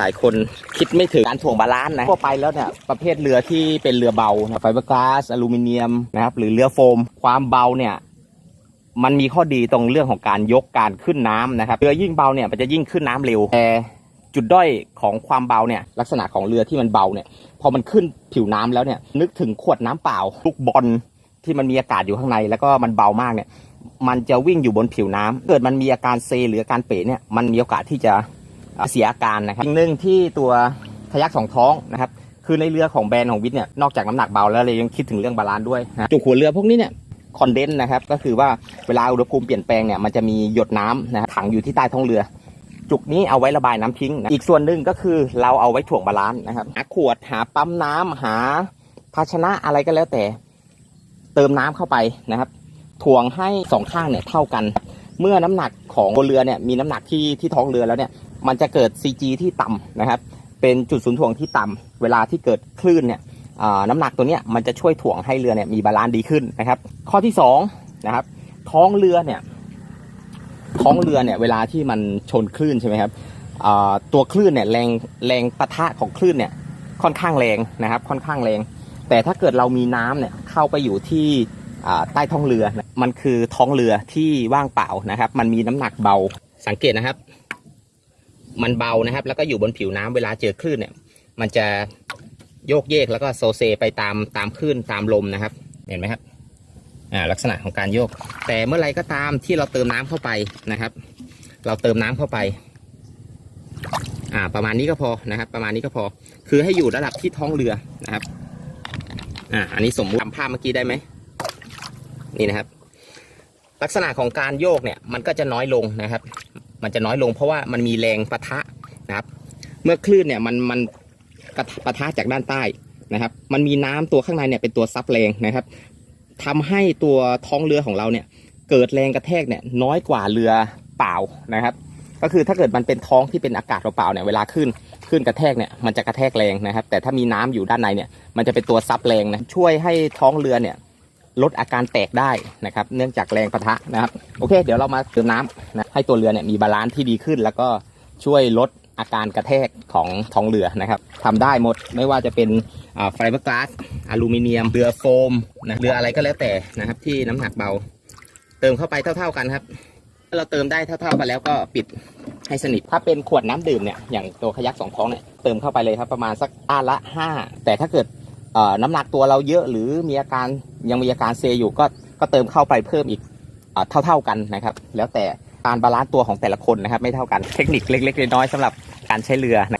หลายคนคิดไม่ถึงการถ่วงบาลานซ์นะทั่วไปแล้วเนี่ยประเภทเรือที่เป็นเรือเบาไฟเบอร์กลาสอลูมิเนียมนะครับหรือเรือโฟม ความเบาเนี่ยมันมีข้อดีตรงเรื่องของการยกการขึ้นน้ำนะครับเรือยิ่งเบาเนี่ยมันจะยิ่งขึ้นน้ำเร็วแต่จุดด้อยของความเบาเนี่ยลักษณะของเรือที่มันเบาเนี่ยพอมันขึ้นผิวน้ำแล้วเนี่ยนึกถึงขวดน้ำเปล่าลูกบอลที่มันมีอากาศอยู่ข้างใน แล้วก็มันเบามากเนี่ยมันจะวิ่งอยู่บนผิวน้ำเกิดมันมีอาการเซหรืออาการเป๋เนี่ยมันมีโอกาสที่จะ เสียอาการนะครับสิ่งหนึ่งที่ตัวขยักสองท้องนะครับคือในเรือของแบรนด์ของวิทย์เนี่ยนอกจากน้ำหนักเบาแล้วเลยยังคิดถึงเรื่องบาลานซ์ด้วยนะจุกหัวเรือพวกนี้เนี่ยคอนเดนส์นะครับก็คือว่าเวลาอุณหภูมิเปลี่ยนแปลงเนี่ยมันจะมีหยดน้ำนะครังอยู่ที่ใต้ท้องเรือ จุกนี้เอาไว้ระบายน้ำทิ้งนะอีกส่วนหนึ่งก็คือเราเอาไว้ถ่วงบาลานซ์นะครับหาขวดหาปั๊มน้ำหาภาชนะอะไรก็แล้วแต่ เติมน้ำเข้าไปนะครับถ่วงให้สองข้างเนี่ยเท่ากัน เมื่อน้ำหนัก ของบนเรือเนี่ยมีน้ำหนักที่ที่ท้องเรือแล้วเนี่ยมันจะเกิด CG ที่ต่ำนะครับเป็นจุดศูนย์ถ่วงที่ต่ำเวลาที่เกิดคลื่นเนี่ยน้ำหนักตัวเนี้ยมันจะช่วยถ่วงให้เรือเนี่ยมีบาลานซ์ดีขึ้นนะครับ ข้อที่สองนะครับท้องเรือเนี่ยท้องเรือเนี่ยเวลาที่มันชนคลื่นใช่ไหมครับตัวคลื่นเนี่ยแรงแรงปะทะของคลื่นเนี่ยค่อนข้างแรงนะครับค่อนข้างแรง แต่ถ้าเกิดเรามีน้ำเนี่ยเข้าไปอยู่ที่ใต้ท้องเรือ มันคือท้องเรือที่ว่างเปล่านะครับ มันมีน้ำหนักเบาสังเกตนะครับ มันเบานะครับ แล้วก็อยู่บนผิวน้ำเวลาเจอคลื่นเนี่ย มันจะโยกเยกแล้วก็โซเซไปตามตามคลื่นตามลมนะครับ เห็นไหมครับอ่าลักษณะของการโยก แต่เมื่อไรก็ตามที่เราเติมน้ำเข้าไปนะครับ เราเติมน้ำเข้าไปอ่าประมาณนี้ก็พอนะครับ ประมาณนี้ก็พอ คือให้อยู่ระดับที่ท้องเรือนะครับอ่าอันนี้สมมติทำภาพเมื่อกี้ได้ไหมนี่นะครับ ลักษณะของการโยกเนี่ยมันก็จะน้อยลงนะครับ มันจะน้อยลงเพราะว่ามันมีแรงปะทะนะครับ เมื่อคลื่นเนี่ยมันมันกระปะทะจากด้านใต้นะครับ มันมีน้ำตัวข้างในเนี่ยเป็นตัวซับแรงนะครับทำให้ตัวท้องเรือของเราเนี่ยเกิดแรงกระแทกเนี่ยน้อยกว่าเรือเปล่านะครับ ก็คือถ้าเกิดมันเป็นท้องที่เป็นอากาศเปล่าเนี่ยเวลาขึ้นขึ้นกระแทกเนี่ยมันจะกระแทกแรงนะครับ แต่ถ้ามีน้ำอยู่ด้านในเนี่ยมันจะเป็นตัวซับแรงนะช่วยให้ท้องเรือเนี่ย ลดอาการแตกได้นะครับ เนื่องจากแรงปะทะนะครับ โอเค เดี๋ยวเรามาเติมน้ำนะให้ตัวเรือเนี่ยมีบาลานซ์ที่ดีขึ้น แล้วก็ช่วยลดอาการกระแทกของท้องเรือนะครับทำได้หมดไม่ว่าจะเป็นไฟเบอร์กลาสอลูมิเนียมเรือโฟมนะเรืออะไรก็แล้วแต่นะครับ ที่น้ำหนักเบา เติมเข้าไปเท่า ๆกันครับถ้าเราเติมได้เท่าๆกันแล้วก็ปิดให้สนิทถ้าเป็นขวดน้ำดื่มเนี่ยอย่างตัวขยักสองท้องเนี่ยเติมเข้าไปเลยครับประมาณสักอ้าละห้าแต่ถ้าเกิด น้ำหนักตัวเราเยอะหรือมีอาการยังมีอาการเซอยู่ก็ก็เติมเข้าไปเพิ่มอีกเท่าเท่าๆกันนะครับ แล้วแต่การบาลานซ์ตัวของแต่ละคนนะครับ ไม่เท่ากันเทคนิคเล็กๆน้อยๆสำหรับการใช้เรือนะ